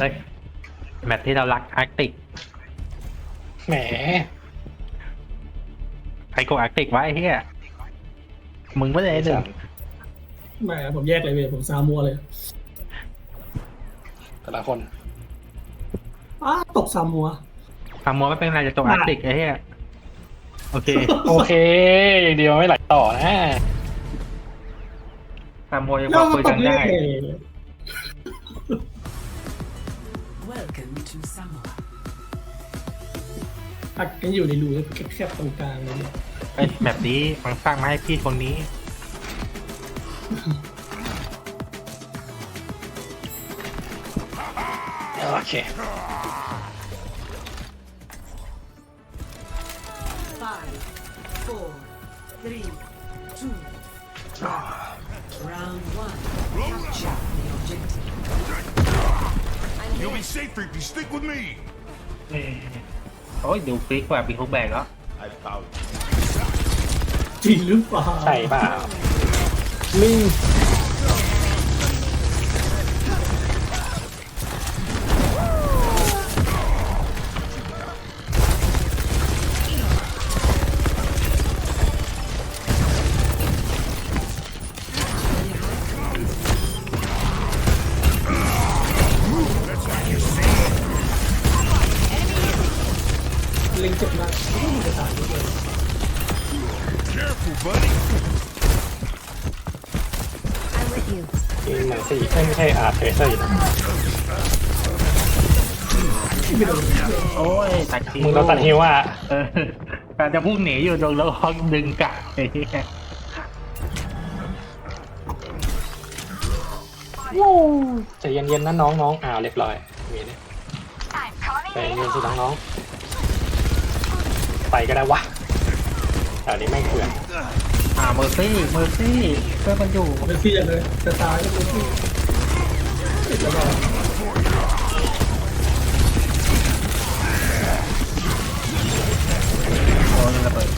เฮ้ยแมปที่เรารักอาร์กติกแหม ใครกดอาร์กติกไว้ไอ้เฮียมึงไม่ได้หนึ่งไม่ครับผมแยกเลยเว้ยผมซามัวเลยแต่ละคน อ้าตกซามัว ฟาร์มัวไม่เป็นไรจะตกอาร์กติกไอ้เฮียโอเคโอเคอย่างเดียวไม่ไหลต่อนะฟาร์มัวยังพแล้อวคุยตกักนเรื่ได้อ Welcome to summer. อัดกันอยู่ในรูแคบๆตรงกลางเลยเนี่ยเอ้ยแบบนี้มันสร้างมาให้พี่คนนี้ โอเค Five, four, three, You'll be safer if you stick with me. เอ้ยโอ้ยดูฟิกกว่าปีฮุกแบกแล้ว I found จริงหรือเปล่า ใช่เปล่า ลิง เล็งเจ็บมากไม่มีกระต่ายด้วย Careful, buddy. ลิงเหมือนสี่เอ้ยไม่ใช่อาร์เทเซอร์นะไม่โดนโอ้ยตัดคิวมึงต้องตัดฮิวอะเออการจะพุ่งหนีอยู่ตรงแล้วเขาดึงกลับไอ้เหี้ยใจเย็นๆนะน้องน้องๆอ้าวเรียบร้อยมีเนี่ยใจเย็นสิน้องน้องๆ ไปก็ได้วะแถวนี้ไม่งเขื่อนอ่าเมอร์ซี่เมอร์ซี่เพื่อนมันอยู่ไม่เสียเลยจะตายก็ไม่เสียติดแล้วบอกโอ้ยระเบิด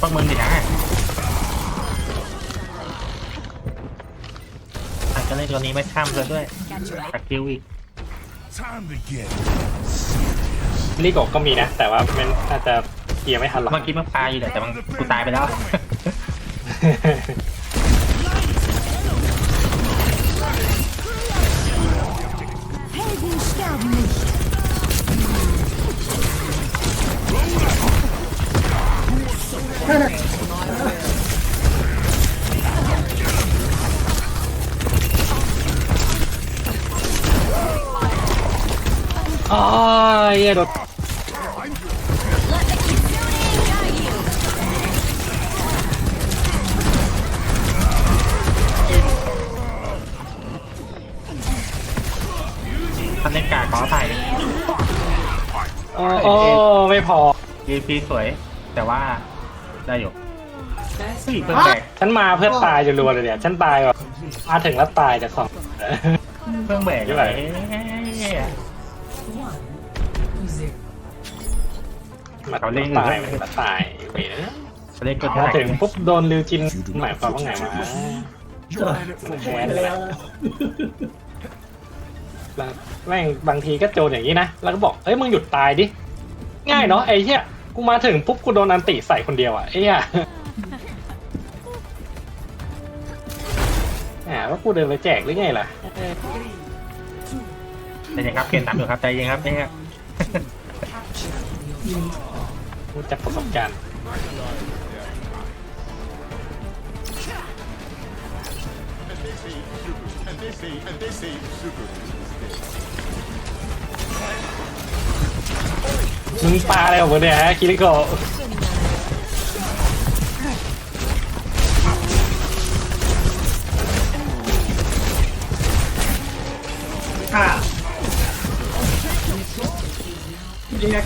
พวกมึงดินะอาจจะเล่นตัวนี้ไม่ข้ามเลยด้วยตัดคิวอีก Time to get. ลีกอกก็มีนะ แต่ว่ามันน่าจะเคลียร์ไม่ทันหรอกเมื่อกี้มันตายอยู่แต่มันกูตายไปแล้ว เหี้ยโดนทันเล่นกาขอถ่ายอ๋ออ๋อไม่พอ ยีพีสวย แต่ว่าได้อยู่ Best เฮ้ยเพิ่งแบกฉันมาเพื่อตายจนรัวเลยเนี่ยฉันตายแบบมาถึงแล้วตายจากสอง เพิ่งแบกเท่าไหร่ มาถึงแล้วตายมาถึงแล้วตายเว้ยนะเขาเล่นกดมาถ่ายถึงปุ๊บโดนลิวจินหมายความว่าไงวะ You're in it for แค้ one. นเลยแล้วแม่งบางทีก็โจนอย่างนี้นะ แล้วก็บอกเฮ้ยมึงหยุดตายดิ ง่ายเนาะไอ้เหี้ย กูมาถึงปุ๊บกูโดนอันติใส่คนเดียวอะไอ้เหี้ยแหมว่ากูเดินไปแจกหรือไงล่ะใจเย็นครับเกณฑ์ตามอยู่ครับใจเย็นครับเนี่ย Capture the objective. พูดจากประสบการณ์มึงปลาอะไรออกมาเนี่ยฮะคิริโกะค่ะ เรียก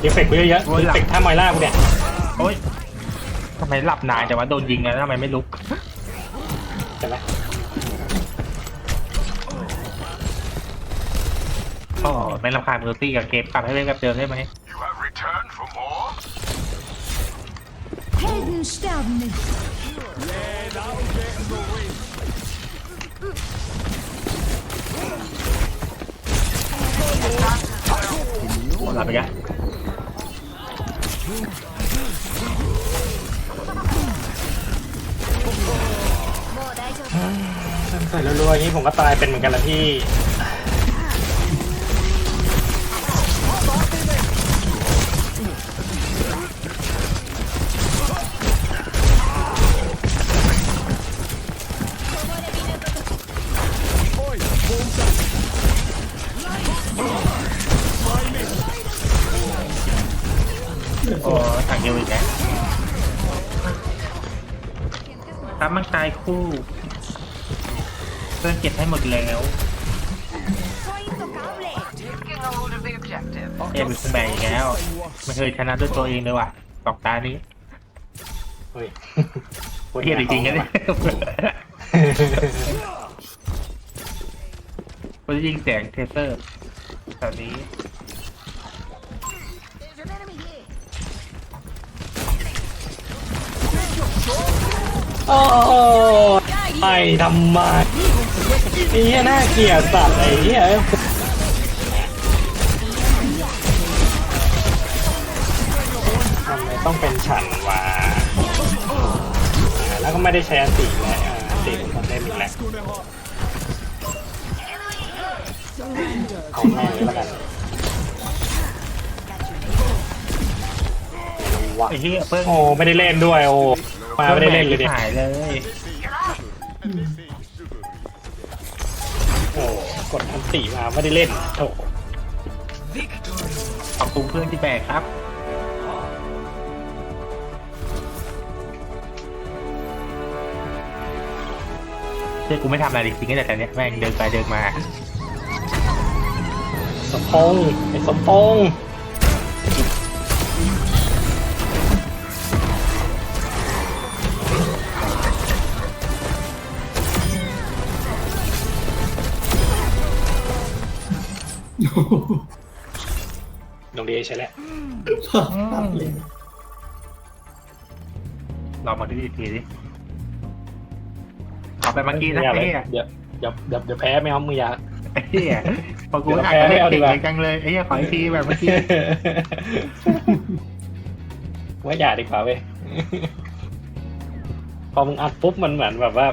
เกมสิดีเฟกต์กูเยอะโอ้ยๆดีหลับเฟกต์ท่าไมล่ากูเนี่ยโอ๊ยทำไมหลับนานแต่ว่าโดนยิงแล้วทำไมไม่ลุกใช่ไหมก็ไม่รำคาญมือตี้กับเกมกลับให้เล่นกับเดิมได้ไหม You have returned for more? Helden sterben nicht. หลับไปกัน ใส่รัวๆอย่างนี้ผมก็ตายเป็นเหมือนกันละพี่ ครับมันตายคู่ เพื่อนเก็บให้หมดแล้ว Soy intocable. เอ็มเป็นคนแบกอีกแล้วไม่เคยชนะด้วยตัวเองเลยว่ะตอกตานี้เฮ้ยเกียดจริงๆนะเนี่ยก็จะยิงแสงเทเซอร์แถวนี้ โอ้ไอ้ทำไมาไอ้เหี้ยน่าเกลียดสัตว์ไอ้เหี้ยทำไมต้องเป็นฉันวะอ่าแล้วก็ไม่ได้ใช้อันติแล้วอ่าอันติมันได้มีแล้วเอาแม่งเลยแล้วกันวะไอ้ที่เพิ่งโอ้ไม่ได้เล่นด้วยโอ้ มาไม่ได้เล่นเลยเนี่ยหายเลยโอ้กดอันติมาไม่ได้เล่นโถขอบคุณเพื่อนที่แบกครับเชื่อกูไม่ทำอะไรจริงๆตั้งแต่ตอนเนี้ยแม่งเดินไปเดินมา สมพงษ์ไอ้สมพงษ์ ลงดีใช่แล้วตัดเลยลองมาดูอีกทีดิขอไปเมื่อกี้นะอย่าไอ้เลยเหี้ยเดี๋ยวเดี๋ยวเดี๋ยวเดี๋ยวแพ้ไม่เอามือยา ไอ้เหี้ยพอกูเดี๋ยวอ่านแพ้แล้วไม่เอาดีเก่งกว่าเลยจังเลยไอ้เหี้ยขออีกทีแบบเมื่อกี้ว่าอย่าดีกว่าเว้ย พอมึงอัดปุ๊บมันเหมือนแบบว่า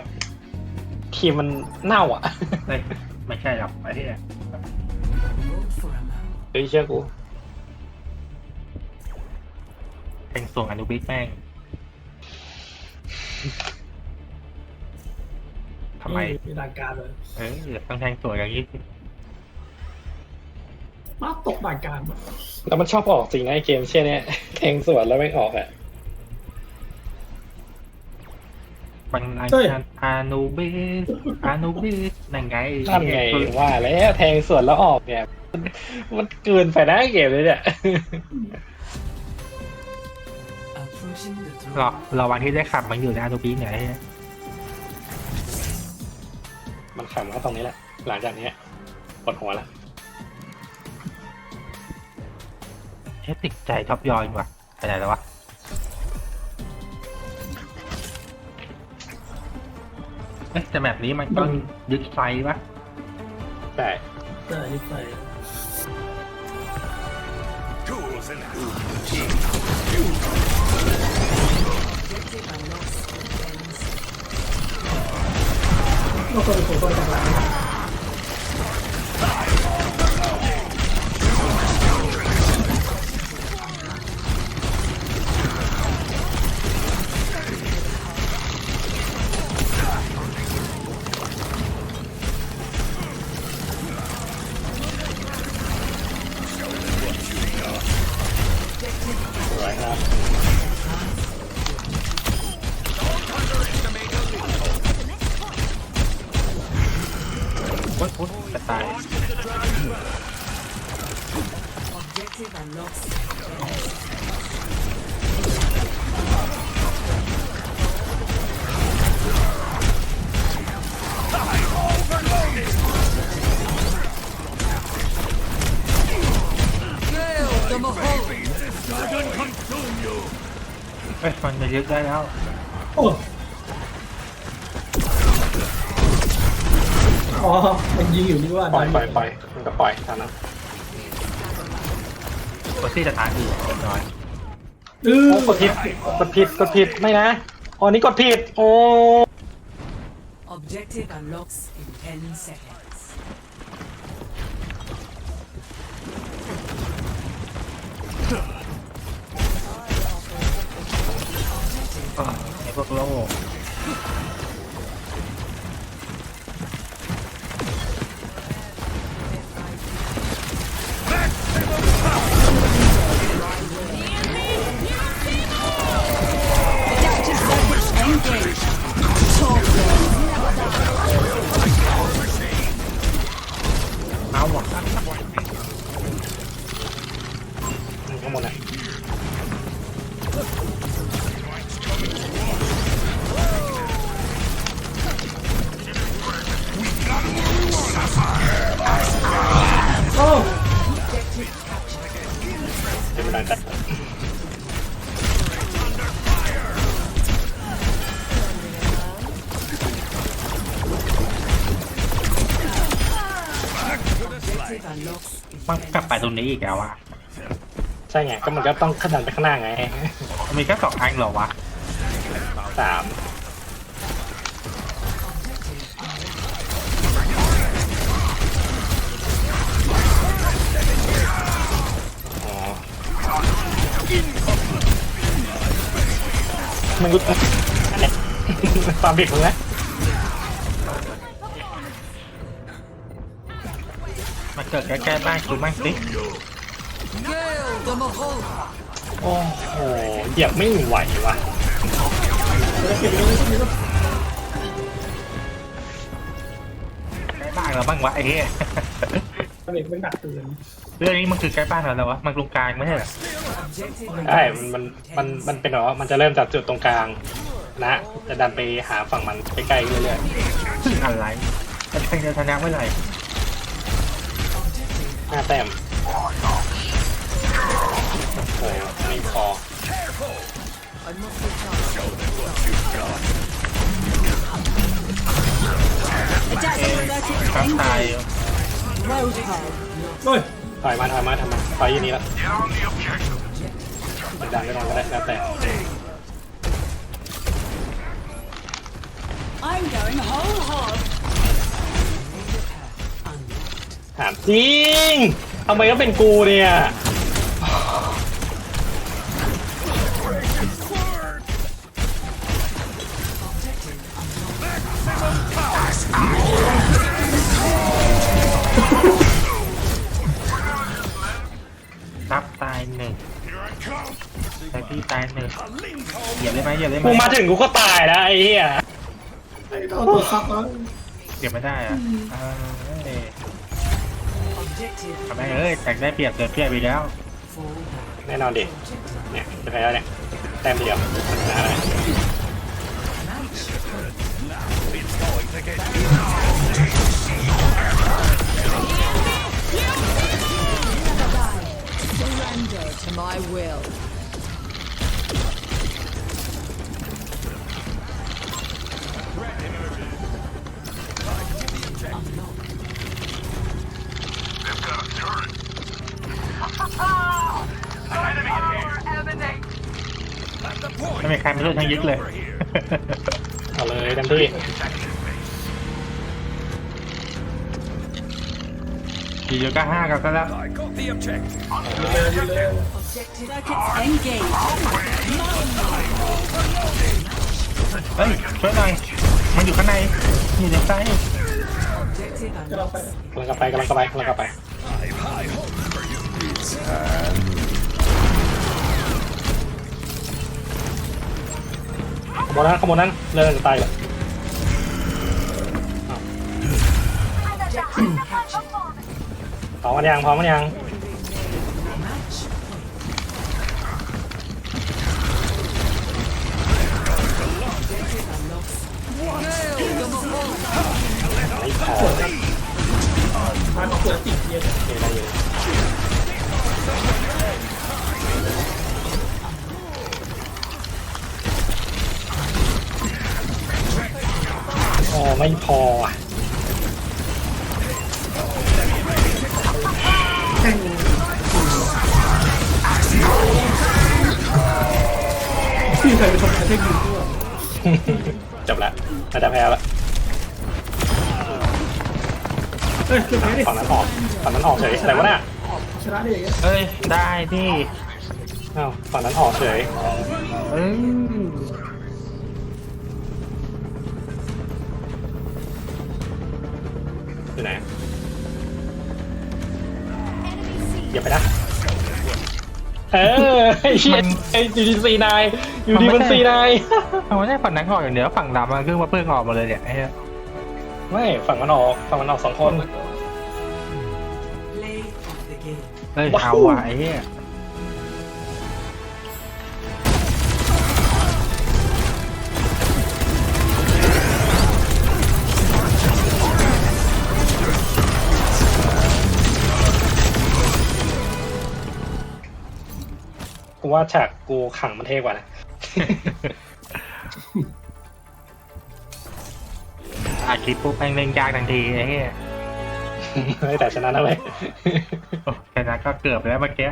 ทีมมันเน่าอะเฮ้ยไม่ใช่หรอกไอ้เหี้ย ฮ้ยเชื่อกูเป็นส่งอนุบิกแม่งทำไม มีหลักการเลยเออต้องแทงสวยอย่างนี้สิมาตกหลักการแล้วมันชอบออกจริงนะไอเกมเช่นเนี้ยแทงสวนแล้วไม่ออกอะบางรายการอานูบิสอานูบิสนั่นไงนั่นไงว่าแล้วแทงสวนแล้วออกเนี่ย มันมันเกินไปนะไอ้เกมเลยเนี่ย Approaching the รอ throne. รอวันที่ได้ขับมันอยู่ในอานูบิสไหนมันขำก็ตรงนี้แหละ หลังจากเนี้ยปวดหัวละเอ๊ะติดใจท็อปยอยว่ะไปไหนแล้ววะเอ๊ะแต่แบบนี้มันต้องยึดไฟปะแต่แต่ที่ใส่ Tools ก็คนคนค โอ๊ยโอ๊ยจะตาย Objective unlocks. เอ้ยมันจะยึดได้แล้ว โอ้ อ๋อมันยิงอยู่นี่ว่าปล่อยปล่อยปล่อยมันก็ปล่อยตามนั้นโคซี่จะทานอื่นเล็กน้อยเออโอ้กดผิดกดผิดกดผิดไม่นะอ๋อนี่กดผิดโอ้ Objective unlocks in 10 seconds. อ้าวไอ้พวกโลก มันกลับไปตรงนี้อีกแล้วอะใช่ไงก็มันก็ต้องขดันไปข้างหน้าไง มีแค่สองอันเหรอวะสาม มันรู้อันเนี้ยความผิดมึงนะมันเกิดใกล้ๆบ้านคุณบ้างสิโอ้โหเหยียบไม่ไหวว่ะใกล้บ้านเราบ้างวะไอ้เหี้ยเด็กเป็นดักเตือนเรื่องนี้มันคือใกล้บ้านเราแล้ววะมันตรงกลางไม่ใช่เหรอ Objective ใช่มันมันมันมันเป็นแบบว่ามันจะเริ่มจากจุดตรงกลางนะจะดันไปหาฝั่งมันใกล้ๆเรื่อยอะไรมันแทงจะชนะเมื่อไหร่ๆห้าแต้มโอ้โหไม่พอครับตายโอ้ยถอยมาถอยมาทำมาถอยอยู่นี่แล้ว Get on the objective. ดันไม่ดันก็ได้แล้วแต่ I'm going whole hog. ถามจริงทำไมก็เป็นกูเนี่ย พี่ตายหนึ่งเหยียบได้ไหมเหยียบได้ไหมกูมาถึงกูก็ตายแล้วไอ้เหี้ยไอ้ต้องเอาตัวซับแล้วเหยียบไม่ได้อะเออเอ้ย Objective ทำไมเอ้ยแต่งได้เปรียบเกินเปรียบอีกแล้ว fall back. แน่นอนดิเนี่ยจะแพ้แล้วเนี่ยแต้มเดียวชนะแล้ว Surrender to my will. ไม่มีใครมาช่วยทั้งยึดเลย เอาเลยเต็มที่อยู่ๆก็ห้ากันก็แล้ว I got the objective. Objective Engage. เฮ้ยช่วยหน่อยมันอยู่ข้างในอยู่ในไส้ Objective จะเราไป unlocks. กำลังกลับไปกำลังกลับไปกำลังกลับไปขโมยนั้นขโมยนั้นเริ่มจะตายแล้ว Objective captured. พร้อมกันยังพร้อมกันยัง ไม่พออะแข่งพี่ใครเป็นคนแข่งยิงด้วยจบละน่าจะแพ้ละเอ้ยคือแพ้ดิฝั่งนั้นออกฝั่งนั้นออกเฉยอะไรวะเนี่ยชนะได้ยังไงเอ้ย ได้ที่อ้าวฝั่งนั้นออกเฉย เอ้ยอยู่ อย่าไปนะ เออไอ้เชี่ยไอ้ยูดีซีนายยูดีมันซีนายเอาไม่ใช่ฝั่งนั้นออกอย่างเดียวฝั่งดำมันคือว่าเพิ่งออกมาเลยเนี่ยไอ้เหี้ยไม่ฝั่งมันออกฝั่งมันออกสองคน Play of the game. เอ้ยว้าวเอาว่ะไอ้เหี้ย กูว่าฉากกูขังมันเท่กว่านะ อาคลิปปุ๊บแม่งเล่นยากทันทีไอ้เหี้ยเฮ้ยแต่ชนะนะเว้ยโอ้แต่นั้นก็เกือบแล้วเมื่อกี้